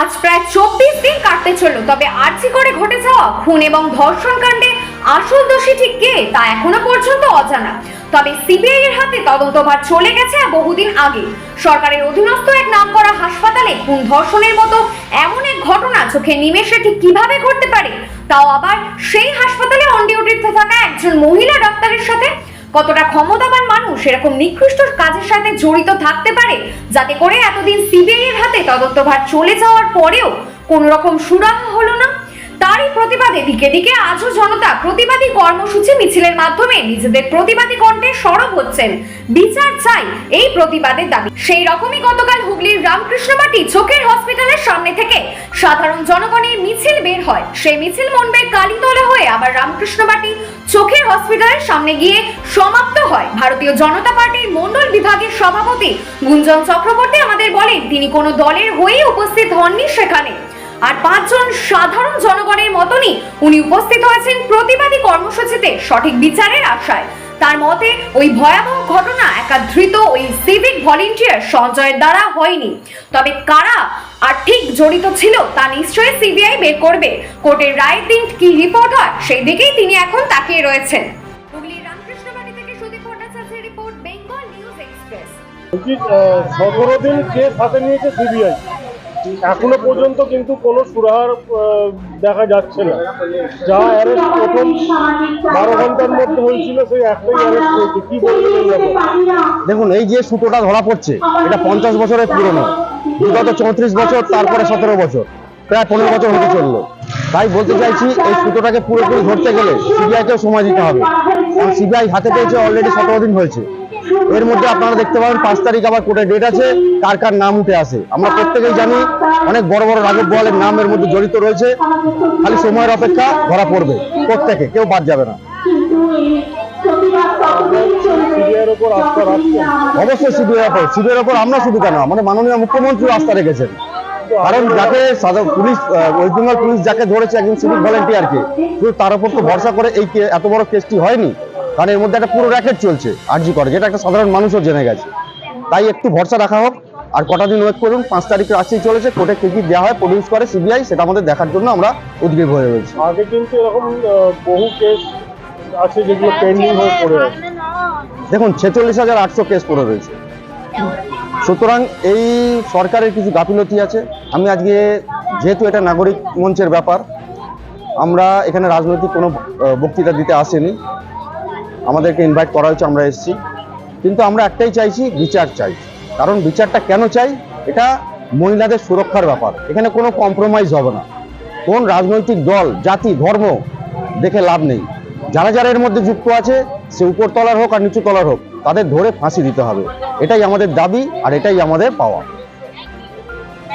আজ প্রায় চব্বিশ দিন কাটতে চলল, তবে আর্জি করে ঘটে যাওয়া খুন এবং ধর্ষণ কাণ্ডে আসল দোষী ঠিক কে তা এখনও পর্যন্ত অজানা। তবে সিবিআই এর হাতে তদন্তভার চলে গেছে বহুদিন আগে। সরকারের অধীনস্থ এক নামকরা হাসপাতালে খুন ধর্ষণের মতো এমন এক ঘটনা চোখে নিমেষে ঠিক কীভাবে ঘটতে পারে, তাও আবার সেই হাসপাতালে অন ডিউটিতে থাকা একজন মহিলা ডাক্তারের সাথে কতটা ক্ষমতাবান মানুষ এরকম নিকৃষ্ট কাজের সাথে জড়িত থাকতে পারে? যাতে করে এতদিন সিবিআই এর হাতে তদন্তভার চলে যাওয়ার পরেও কোন রকম সুরাহা হলো না? তারই প্রতিবাদে দিকে দিকে আজও জনতা প্রতিবাদী কর্মসূচি মিছিলের মাধ্যমে নিজেদের প্রতিবাদী কণ্ঠে সরব হচ্ছেন। বিচার চাই এই প্রতিবাদের দাবি। সেই রকমই গতকাল হুগলির রামকৃষ্ণবাটি চোখের হসপিটালের সামনে থেকে সাধারণ জনগণের মিছিল বের হয়। সেই মিছিল মনবের কালীতলা হয়ে আবার রামকৃষ্ণবাটি চোখের হসপিটালের সামনে গিয়ে সমাপ্ত হয়। ভারতীয় জনতা পার্টির মন্ডল বিভাগের সভাপতি গুঞ্জন চক্রবর্তী আমাদের বলেন, তিনি কোনো দলের হয়ে উপস্থিত হননি সেখানে। আর পাঁচজন সাধারণ জনগণের মতনই উনি উপস্থিত হয়েছেন প্রতিবাদী কর্মসূচিতে সঠিক বিচারের আশায়। তার মতে, ওই ভয়াবহ ঘটনা একাধৃত ওই সিভিক ভলেন্টিয়ার সঞ্জয়ের দ্বারা হয়নি। তবে কারা আর ঠিক জড়িত ছিল তা নিশ্চয়ই সিবিআই বের করবে। কোর্টের রায়ের দিন কি রিপোর্ট হয়, সেই দিকেই তিনি এখন তাকিয়ে রয়েছেন। সতেরো দিন কেস হাতে নিয়েছে সিবিআই এখনও পর্যন্ত কিন্তু কোনো সুরাহার দেখা যাচ্ছে না। যা অ্যারেস্ট প্রথম বারো ঘণ্টার মধ্যে হয়েছিল, সেই একটাই অ্যারেস্ট হয়েছে। কি দেখুন, এই যে সুতোটা ধরা পড়ছে, এটা পঞ্চাশ বছরের পুরনো। বিগত চৌত্রিশ বছর, তারপরে সতেরো বছর। প্রায় পনেরো বছর হতে চলল। তাই বলতে চাইছি, এই সুতোটাকে পুরোপুরি ধরতে গেলে সিবিআইকেও সময় দিতে হবে। কারণ সিবিআই হাতে পেয়েছে অলরেডি সতেরো দিন হয়েছে। এর মধ্যে আপনারা দেখতে পাবেন, পাঁচ তারিখ আবার কোর্টে ডেট আছে, কার কার নাম উঠে আসে। আমরা প্রত্যেকেই জানি, অনেক বড় বড় রাঘব বলের নাম এর মধ্যে জড়িত রয়েছে। খালি সময়ের অপেক্ষা, ধরা পড়বে। প্রত্যেকে, কেউ বাদ যাবে না। অবশ্যই সিবিআই ওপর সিবিআই ওপর আমরা শুধু কেন আমাদের মাননীয় মুখ্যমন্ত্রী আস্থা রেখেছেন। কারণ যাকে পুলিশ ওয়েস্ট বেঙ্গল পুলিশ যাকে ধরেছে একজন সিভিক ভলেন্টিয়ারকে শুধু তার উপর তো ভরসা করে এই এত বড় কেসটি হয়নি। কারণ এর মধ্যে একটা পুরো র্যাকেট চলছে আরজি করে যেটা একটা সাধারণ মানুষও জেনে গেছে। তাই একটু ভরসা রাখা হোক। আর কটা দিন ওয়েট করুন পাঁচ তারিখে আসছেই চলেছে কোর্টে কি কি দেওয়া হয় প্রডিউস করে সিবিআই সেটা আমাদের দেখার জন্য আমরা উদ্গ্রীব হয়ে রয়েছি। আগে কিন্তু এরকম বহু কেস আছে যেগুলো পেন্ডিং হয়ে পড়ে আছে। দেখুন ছেচল্লিশ হাজার আটশো কেস পড়ে রয়েছে। সুতরাং এই সরকারের কিছু গাফিলতি আছে। আমি আজকে যেহেতু এটা নাগরিক মঞ্চের ব্যাপার, আমরা এখানে রাজনৈতিক কোনো বক্তৃতা দিতে আসেনি। আমাদেরকে ইনভাইট করা হয়েছে, আমরা এসেছি। কিন্তু আমরা একটাই চাইছি, বিচার চাই। কারণ বিচারটা কেন চাই? এটা মহিলাদের সুরক্ষার ব্যাপার। এখানে কোনো কম্প্রোমাইজ হবে না। কোন রাজনৈতিক দল, জাতি, ধর্ম দেখে লাভ নেই। যারা যারা এর মধ্যে যুক্ত আছে, সে উপরতলার হোক আর নিচু তলার হোক তাদের ধরে ফাঁসি দিতে হবে। এটাই আমাদের দাবি আর এটাই আমাদের পাওয়া।